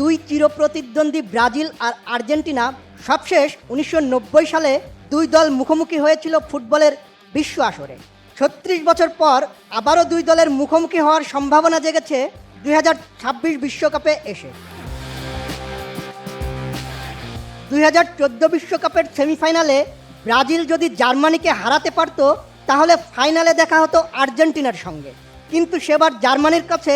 দুই চিরপ্রতিদ্বন্দ্বী ব্রাজিল আর আর্জেন্টিনা সবশেষ উনিশশো নব্বই সালে দুই দল মুখোমুখি হয়েছিল ফুটবলের বিশ্ব আসরে। ছত্রিশ বছর পর আবারও দুই দলের মুখোমুখি হওয়ার সম্ভাবনা জেগেছে দুই বিশ্বকাপে এসে। দুই বিশ্বকাপের সেমিফাইনালে ব্রাজিল যদি জার্মানিকে হারাতে পারত, তাহলে ফাইনালে দেখা হতো আর্জেন্টিনার সঙ্গে। কিন্তু সেবার জার্মানির কাছে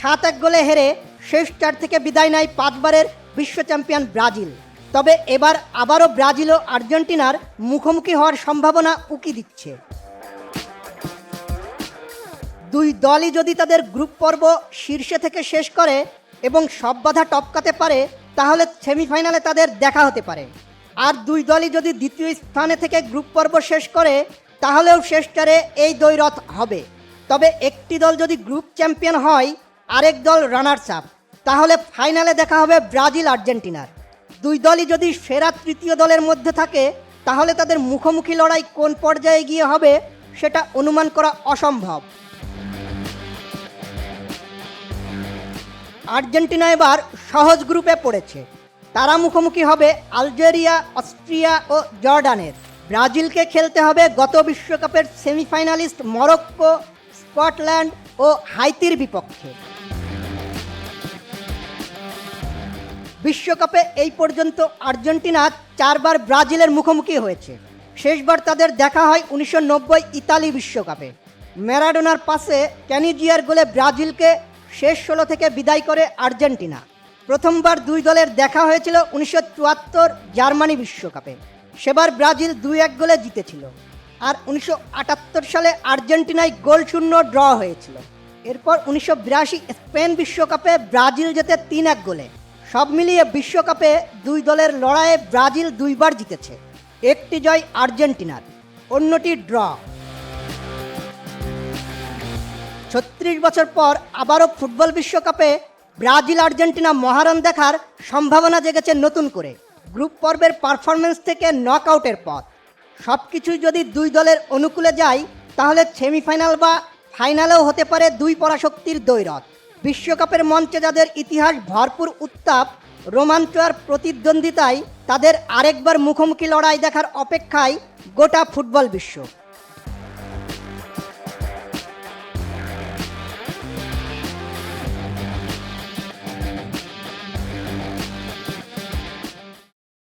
সাত এক গোলে হেরে শেষ চার থেকে বিদায় নেয় পাঁচবারের বিশ্ব চ্যাম্পিয়ন ব্রাজিল। তবে এবার আবারও ব্রাজিল ও আর্জেন্টিনার মুখোমুখি হওয়ার সম্ভাবনা উকি দিচ্ছে। দুই দলই যদি তাদের গ্রুপ পর্ব শীর্ষে থেকে শেষ করে এবং সব বাধা টপকাতে পারে, তাহলে সেমিফাইনালে তাদের দেখা হতে পারে। আর দুই দলই যদি দ্বিতীয় স্থানে থেকে গ্রুপ পর্ব শেষ করে, তাহলেও শেষটারে এই দ্বৈরথ হবে। তবে একটি দল যদি গ্রুপ চ্যাম্পিয়ন হয়, আরেক দল রানার্স আপ তাহলে ফাইনালে দেখা হবে ব্রাজিল আর্জেন্টিনার। দুই দলই যদি সেরা তৃতীয় দলের মধ্যে থাকে, তাহলে তাদের মুখোমুখি লড়াই কোন পর্যায়ে গিয়ে হবে সেটা অনুমান করা অসম্ভব। আর্জেন্টিনা এবার সহজ গ্রুপে পড়েছে। তারা মুখোমুখি হবে আলজেরিয়া, অস্ট্রিয়া ও জর্ডানের। ব্রাজিলকে খেলতে হবে গত বিশ্বকাপের সেমিফাইনালিস্ট মরক্কো, স্কটল্যান্ড ও হাইতির বিপক্ষে। বিশ্বকাপে এই পর্যন্ত আর্জেন্টিনা চারবার ব্রাজিলের মুখোমুখি হয়েছে। শেষবার তাদের দেখা হয় উনিশশো নব্বই ইতালি বিশ্বকাপে। ম্যারাডোনার পাশে ক্যানিজিয়ার গোলে ব্রাজিলকে শেষ ষোলো থেকে বিদায় করে আর্জেন্টিনা। প্রথমবার দুই দলের দেখা হয়েছিল উনিশশো চুয়াত্তর জার্মানি বিশ্বকাপে। সেবার ব্রাজিল দুই এক গোলে জিতেছিল। আর উনিশশো আটাত্তর সালে আর্জেন্টিনায় গোল শূন্য ড্র হয়েছিল। এরপর উনিশশো বিরাশি স্পেন বিশ্বকাপে ব্রাজিল জেতে তিন এক গোলে। সব মিলিয়ে বিশ্বকাপে দুই দলের লড়াইয়ে ব্রাজিল দুইবার জিতেছে। একটি জয় আর্জেন্টিনার, অন্যটি ড্র। ছত্রিশ বছর পর আবারও ফুটবল বিশ্বকাপে ব্রাজিল আর্জেন্টিনা মহারণ দেখার সম্ভাবনা জেগেছে নতুন করে। গ্রুপ পর্বের পারফরমেন্স থেকে নকআউটের পথ। সব কিছুই যদি দুই দলের অনুকূলে যায়, তাহলে সেমিফাইনাল বা ফাইনালেও হতে পারে দুই পরাশক্তির দ্বৈরথ। বিশ্বকাপের মঞ্চে যাদের ইতিহাস ভরপুর উত্তাপ রোমাঞ্চ আর প্রতিদ্বন্দ্বিতায় তাদের আরেকবার মুখোমুখি লড়াই দেখার অপেক্ষায় গোটা ফুটবল বিশ্ব।